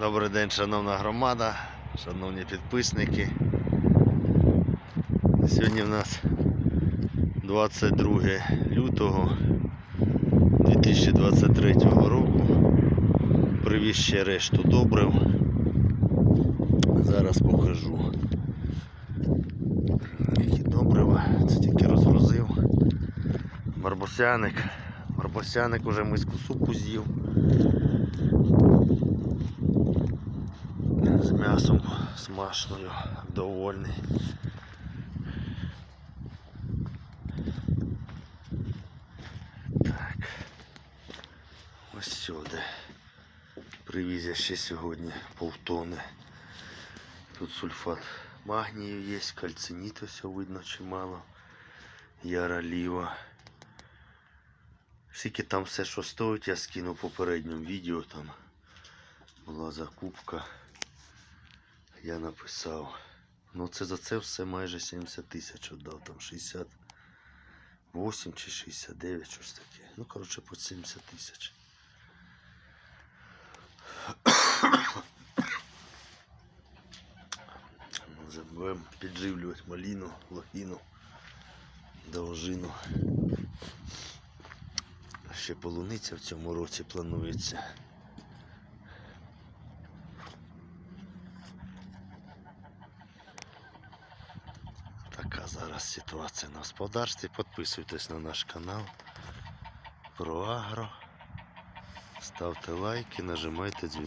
Добрий день, шановна громада, шановні підписники. Сьогодні в нас 22 лютого 2023 року. Привіз ще решту добрив. Зараз покажу. Які добрива. Це тільки розгрузив. Барбосяник. Барбосяник уже миску супу з'їв. М'ясом смачною, довольний. Так. Ось сюди. Привіз я ще сьогодні полтони. Тут сульфат магнію є, кальциніт ось видно чимало. Яроліва. Скільки там все, що стоїть, я скину в попередньому відео там була закупка. Я написав. Ну це за це все майже 70 тисяч віддав, там 68 чи 69, щось таке. Ну, коротше, по 70 тисяч. Ну, Будемо підживлювати маліну, лохіну, довжину. Ще полуниця в цьому році планується. Зараз ситуація на господарстві. Підписуйтесь на наш канал про агро. Ставте лайки, нажимайте дзвінок.